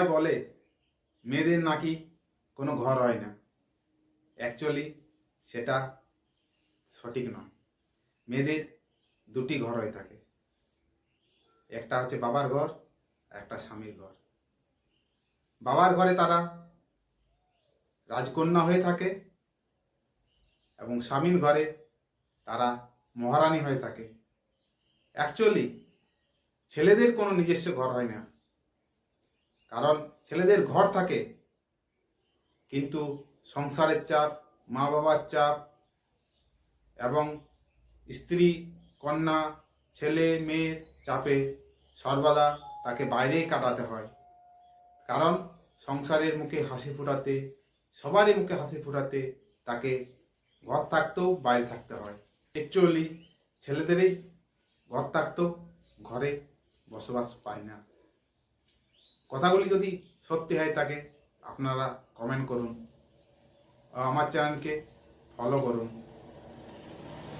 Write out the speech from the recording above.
বলে, মেয়েদের নাকি কোনো ঘর হয় না। অ্যাকচুয়ালি সেটা সঠিক নয়। মেয়েদের দুটি ঘর হয়ে থাকে। একটা হচ্ছে বাবার ঘর, একটা স্বামীর ঘর। বাবার ঘরে তারা রাজকন্যা হয়ে থাকে এবং স্বামীর ঘরে তারা মহারানী হয়ে থাকে। অ্যাকচুয়ালি ছেলেদের কোনো নিজস্ব ঘর হয় না। কারণ ছেলেদের ঘর থাকে। কিন্তু সংসারের চাপ মা বাবার চাপ এবং স্ত্রী, কন্যা, ছেলে মেয়ের চাপে সর্বদা তাকে বাইরেই কাটাতে হয়। কারণ সংসারের মুখে হাসি ফোটাতে, সবারই মুখে হাসি ফোটাতে তাকে ঘর থাকতেও বাইরে থাকতে হয়। অ্যাকচুয়ালি ছেলেদেরই ঘর থাকতেও ঘরে বসবাস পায় না। কথাগুলি যদি সত্যি হয় তাকে আপনারা কমেন্ট করুন। আমার চ্যানেলকে ফলো করুন।